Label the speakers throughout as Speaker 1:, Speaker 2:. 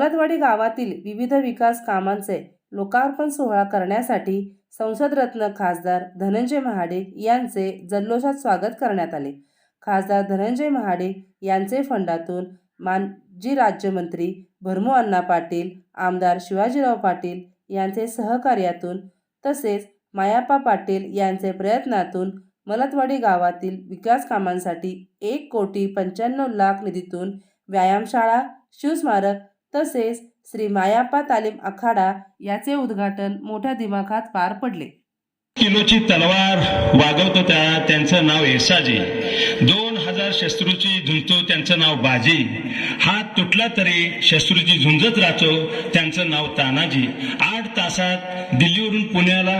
Speaker 1: मलतवाडी गावातील विविध विकास कामांचे लोकार्पण सोहळा करण्यासाठी संसदरत्न खासदार धनंजय महाडिक यांचे जल्लोषात स्वागत करण्यात आले. खासदार धनंजय महाडिक यांचे फंडातून माजी राज्यमंत्री भरमू अण्णा पाटील आमदार शिवाजीराव पाटील यांचे सहकार्यातून तसेच मायाप्पा पाटील यांचे प्रयत्नातून मलतवाडी गावातील विकास कामांसाठी एक कोटी पंच्याण्णव लाख निधीतून व्यायामशाळा शिवस्मारक तसेच श्री मायाप्पा तालीम आखाडा याचे उद्घाटन मोठ्या दिमाखात पार पडले.
Speaker 2: किलोची तलवार वागवतो त्या त्यांचं नाव एसाजी दोन हजार शस्त्रूची झुंजतो त्यांचं नाव बाजी. हात तुटला तरी शस्त्रूची झुंजत राहतो त्यांचं नाव तानाजी. आठ तासात दिल्लीवरून पुण्याला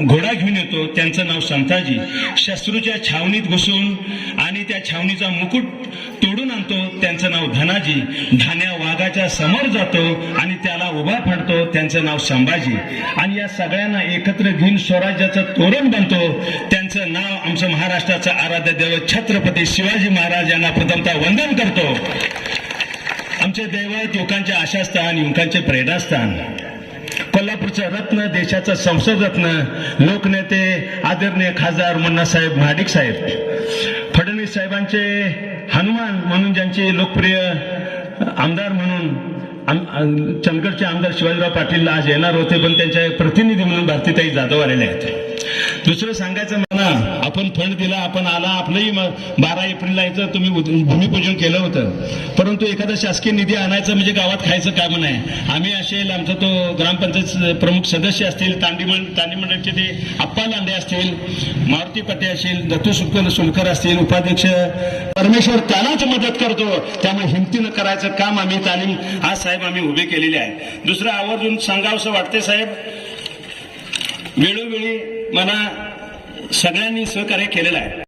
Speaker 2: घोडा घेऊन येतो त्यांचं नाव संताजी. शस्त्रूच्या छावणीत घुसून आणि त्या छावणीचा मुकुट तोडून आणतो त्यांचं नाव धनाजी. धान्या वाघाच्या समोर जातो आणि त्याला उभा फाडतो. त्यांचं नाव संभाजी. आणि या सगळ्यांना एकत्र घेऊन स्वराज्याचं तोरण बनतो. त्यांचं नाव आमचं महाराष्ट्राचं आराध्य दैवत छत्रपती शिवाजी महाराज यांना प्रथमतः वंदन करतो. आमचे दैवत युवकांचे आशास्थान युवकांचे प्रेरणास्थान. कोल्हापूरचं रत्न देशाचं संसद रत्न लोकनेते आदरणीय खासदार मुन्नासाहेब महाडिक साहेब. फडणवीस साहेबांचे हनुमान म्हणून ज्यांचे लोकप्रिय आमदार म्हणून आम- चंदगडचे आमदार शिवाजीराव पाटील आज येणार होते पण त्यांच्या प्रतिनिधी म्हणून भारतीताई जाधव आलेले आहेत. दुसरं सांगायचं म्हणा आपण फंड दिला आपण आला आपलंही म- बारा एप्रिलला यायचं तुम्ही भूमिपूजन केलं होतं. परंतु एखादा शासकीय निधी आणायचं म्हणजे गावात खायचं काम नाही. आम्ही असेल आमचा तो ग्रामपंचायत प्रमुख सदस्य असतील तांडी मंड- तांडी ते आप्पा लांडे असतील मारुती पटे असतील दत्तू सुलकर सुलकर असतील उपाध्यक्ष परमेश्वर त्यालाच मदत करतो. त्यामुळे हिमतीनं करायचं काम आम्ही तालीम आज साहेब आम्ही उभे केलेले आहे. दुसरं आवर्जून सांगावंसं वाटते साहेब वेळोवेळी मला सगळ्यांनी सहकार्य केलेलं आहे.